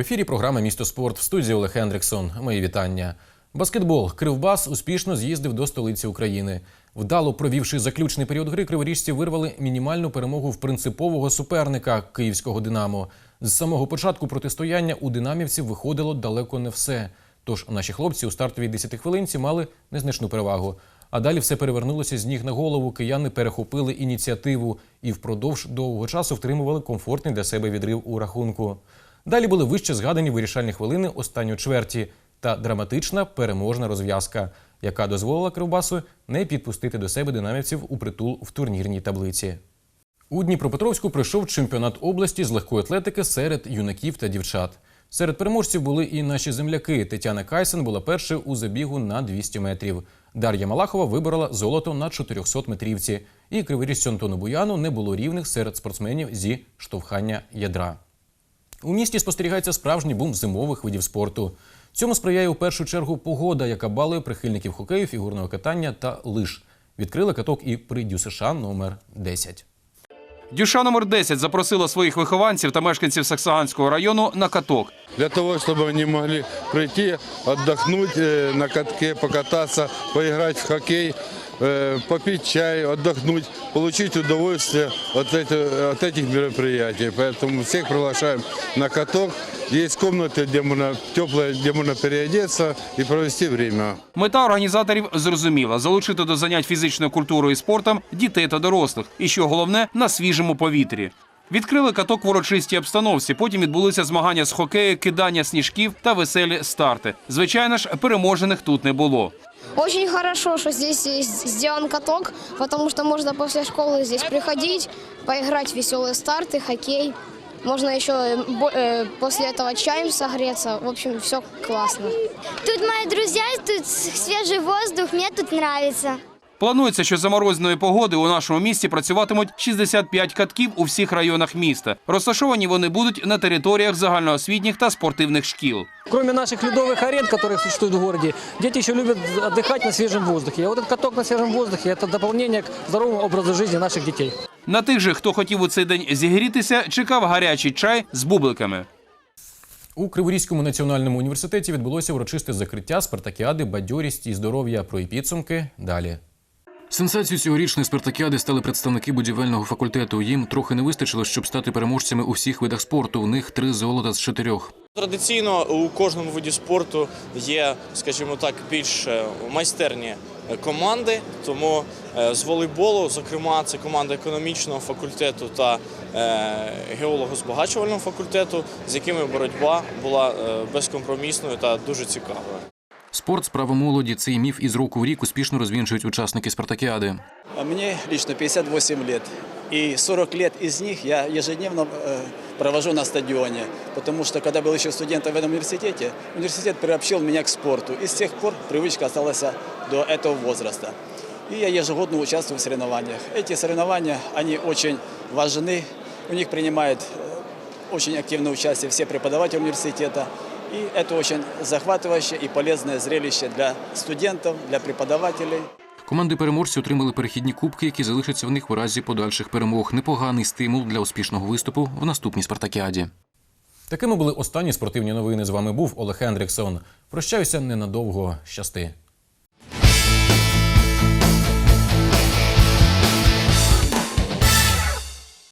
В ефірі програма Місто спорт в студії Олег Хендриксон. Мої вітання. Баскетбол Кривбас успішно з'їздив до столиці України. Вдало провівши заключний період гри, криворіжці вирвали мінімальну перемогу в принципового суперника київського Динамо. З самого початку протистояння у динамівців виходило далеко не все. Тож наші хлопці у стартовій 10 хвилинці мали незначну перевагу. А далі все перевернулося з ніг на голову. Кияни перехопили ініціативу і впродовж довгого часу втримували комфортний для себе відрив у рахунку. Далі були вище згадані вирішальні хвилини останньої чверті та драматична переможна розв'язка, яка дозволила Кривбасу не підпустити до себе динамівців у притул в турнірній таблиці. У Дніпропетровську пройшов чемпіонат області з легкої атлетики серед юнаків та дівчат. Серед переможців були і наші земляки. Тетяна Кайсен була першою у забігу на 200 метрів. Дар'я Малахова виборола золото на 400 метрівці. І криворіжцю Антону Буяну не було рівних серед спортсменів зі штовхання ядра. У місті спостерігається справжній бум зимових видів спорту. Цьому сприяє у першу чергу погода, яка балує прихильників хокею, фігурного катання та лиж. Відкрили каток і при ДЮСШ номер 10. Дюша номер 10 запросила своїх вихованців та мешканців Саксаганського району на каток. Для того, чтобы они могли прийти, отдохнуть э, на катке, покататься, поиграть в хоккей, э, попить чай, отдохнуть, получить удовольствие от, это- от этих мероприятий. Поэтому всех приглашаем на каток. Есть комнаты, где можно теплые, где можно переодеться и провести время. Мета організаторів зрозуміла залучити до занять фізичною культурою і спортом дітей та дорослих, і що головне на свіжому повітрі. Відкрили каток в урочистій обстановці. Потім відбулися змагання з хокею, кидання сніжків та веселі старти. Звичайно ж, переможених тут не було. Очень хорошо, что здесь есть сделан каток, потому что можно после школы здесь приходить, поиграть в веселые старты, хоккей. Можно еще э, бо- э, после этого чаем согреться. В общем, все классно. Тут мои друзья, тут свежий воздух, мне тут нравится. Планується, що за морозної погоди у нашому місті працюватимуть 65 катків у всіх районах міста. Розташовані вони будуть на територіях загальноосвітніх та спортивних шкіл. Кроме наших ледовых арен, которые существуют в городе, дети еще любят отдыхать на свежем воздухе. А вот этот каток на свежем воздухе – это дополнение к здоровому образу жизни наших детей. На тих же, хто хотів у цей день зігрітися, чекав гарячий чай з бубликами. У Криворізькому національному університеті відбулося урочисте закриття спартакіади Бадьорість і здоров'я. Про її підсумки далі. Сенсацією цьогорічної спартакіади стали представники будівельного факультету. Їм трохи не вистачило, щоб стати переможцями у всіх видах спорту. У них три золота з чотирьох. Традиційно у кожному виді спорту є, скажімо так, більш е, майстерні команди. Тому е, з волейболу, зокрема, це команда економічного факультету та е, геолого-збагачувального факультету, з якими боротьба була безкомпромісною та дуже цікавою. Спорт, справа молоді, цей міф із року в рік успішно розвінчують учасники спартакіади. А Мне лично 58 лет. И 40 лет из них я ежедневно э, провожу на стадионе. Потому что, когда был еще студентом в этом университете, университет приобщил меня к спорту. И с тех пор привычка осталась до этого возраста. И я ежегодно участвую в соревнованиях. Эти соревнования, они очень важны. У них принимают э, очень активное участие все преподаватели университета. И это очень захватывающее и полезное зрелище для студентов, для преподавателей. Команди переможців отримали перехідні кубки, які залишаться в них у разі подальших перемог. Непоганий стимул для успішного виступу в наступній спартакіаді. Такими були останні спортивні новини. З вами був Олег Хендриксон. Прощаюся ненадовго. Щасти.